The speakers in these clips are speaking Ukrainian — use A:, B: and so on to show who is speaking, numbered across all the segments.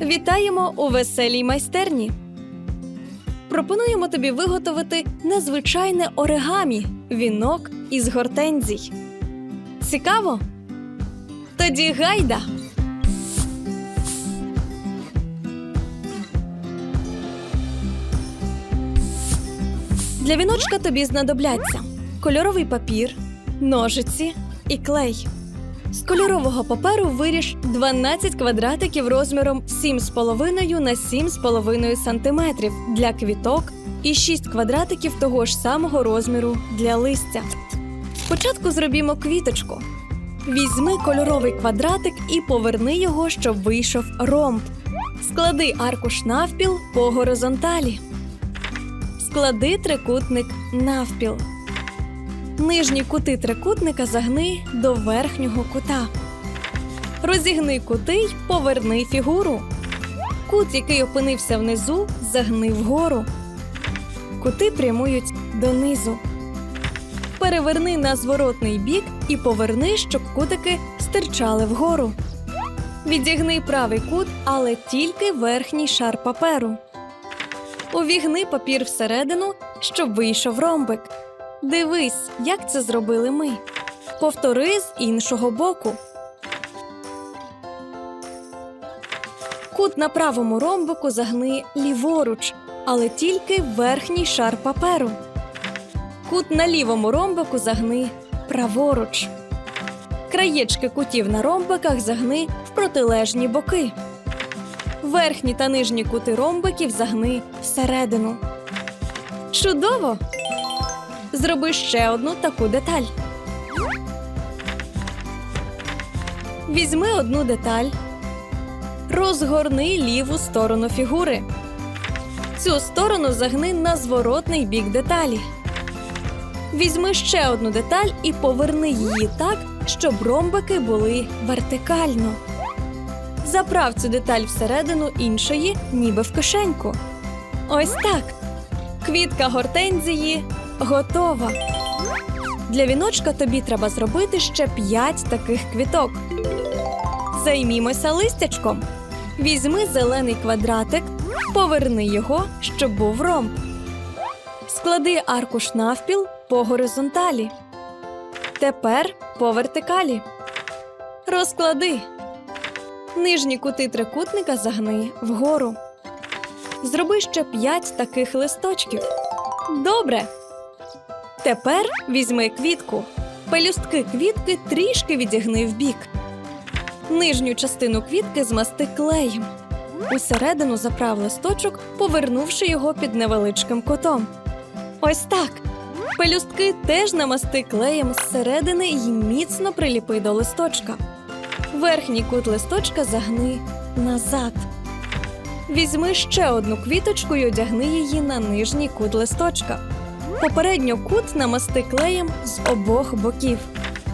A: Вітаємо у веселій майстерні. Пропонуємо тобі виготовити незвичайне оригамі вінок із гортензій. Цікаво? Тоді гайда! Для віночка тобі знадобляться кольоровий папір, ножиці і клей. З кольорового паперу виріж 12 квадратиків розміром 7,5 на 7,5 см для квіток і 6 квадратиків того ж самого розміру для листя. Спочатку зробімо квіточку. Візьми кольоровий квадратик і поверни його, щоб вийшов ромб. Склади аркуш навпіл по горизонталі. Склади трикутник навпіл. Нижні кути трикутника загни до верхнього кута. Розігни кути й поверни фігуру. Кут, який опинився внизу, загни вгору. Кути прямують донизу. Переверни на зворотний бік і поверни, щоб кутики стирчали вгору. Відігни правий кут, але тільки верхній шар паперу. Увігни папір всередину, щоб вийшов ромбик. Дивись, як це зробили ми. Повтори з іншого боку. Кут на правому ромбику загни ліворуч, але тільки верхній шар паперу. Кут на лівому ромбику загни праворуч. Краєчки кутів на ромбиках загни в протилежні боки. Верхні та нижні кути ромбиків загни всередину. Чудово! Зроби ще одну таку деталь. Візьми одну деталь, розгорни ліву сторону фігури. Цю сторону загни на зворотний бік деталі. Візьми ще одну деталь і поверни її так, щоб ромбики були вертикально. Заправ цю деталь всередину іншої, ніби в кишеньку. Ось так. Квітка гортензії готова. Для віночка тобі треба зробити ще 5 таких квіток. Займімося листячком. Візьми зелений квадратик, поверни його, щоб був ромб. Склади аркуш навпіл по горизонталі. Тепер по вертикалі. Розклади. Нижні кути трикутника загни вгору. Зроби ще 5 таких листочків. Добре. Тепер візьми квітку. Пелюстки квітки трішки відігни вбік. Нижню частину квітки змасти клеєм. Усередину заправ листочок, повернувши його під невеличким кутом. Ось так. Пелюстки теж намасти клеєм зсередини і міцно приліпи до листочка. Верхній кут листочка загни назад. Візьми ще одну квіточку і одягни її на нижній кут листочка. Попередньо кут намасти клеєм з обох боків.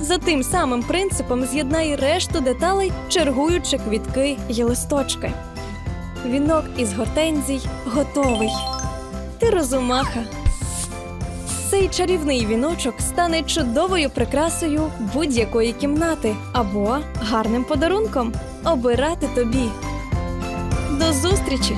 A: За тим самим принципом з'єднай решту деталей, чергуючи квітки й листочки. Вінок із гортензій готовий. Ти розумаха. Цей чарівний віночок стане чудовою прикрасою будь-якої кімнати або гарним подарунком обирати тобі. До зустрічі!